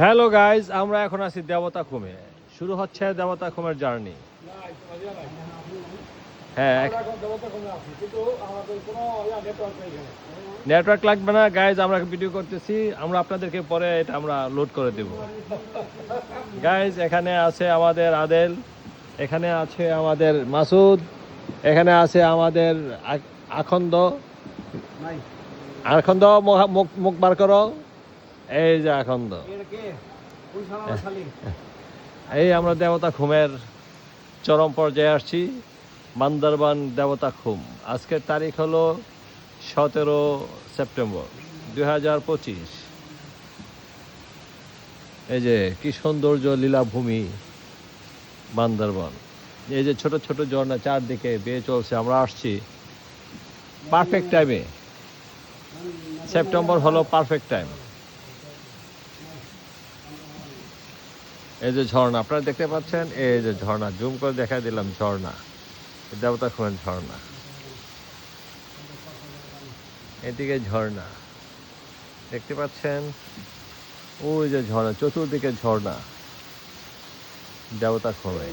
Hello guys আমরা এখন আছি দেবতা খুমে। শুরু হচ্ছে দেবতা খুমের জার্নি। হ্যাঁ নেটওয়ার্ক লাগবে না গাইজ আমরা ভিডিও করতেছি। আমরা আপনাদেরকে পরে এটা আমরা লোড করে দেব। গাইজ এখানে আছে আমাদের আদেল এখানে আছে আমাদের মাসুদ এখানে আছে আমাদের আখন্দ। আখন্দ মুখ- বার করো। এই যে আখন্দ এই আমরা দেবতা খুমের চরম পর্যায়ে আসছি বান্দরবান দেবতা খুম। আজকের তারিখ হলো সতেরো সেপ্টেম্বর দুই হাজার পঁচিশ। এই যে কি সৌন্দর্য লীলাভূমি বান্দরবান। এই যে ছোট ছোট ঝর্ণা চারদিকে বেয়ে চলছে আমরা আসছি পারফেক্ট টাইমে সেপ্টেম্বর হলো পারফেক্ট টাইম এই যে ঝর্ণা, আপনারা দেখতে পাচ্ছেন, এই যে ঝর্ণা, জুম করে দেখা দিলাম ঝর্ণা। দেবতা খুঁজেন ঝর্ণা। এদিকে ঝর্ণা। দেখতে পাচ্ছেন? ওই যে ঝর্ণা, চতুর্দিকে ঝর্ণা। দেবতা খোঁড়ে।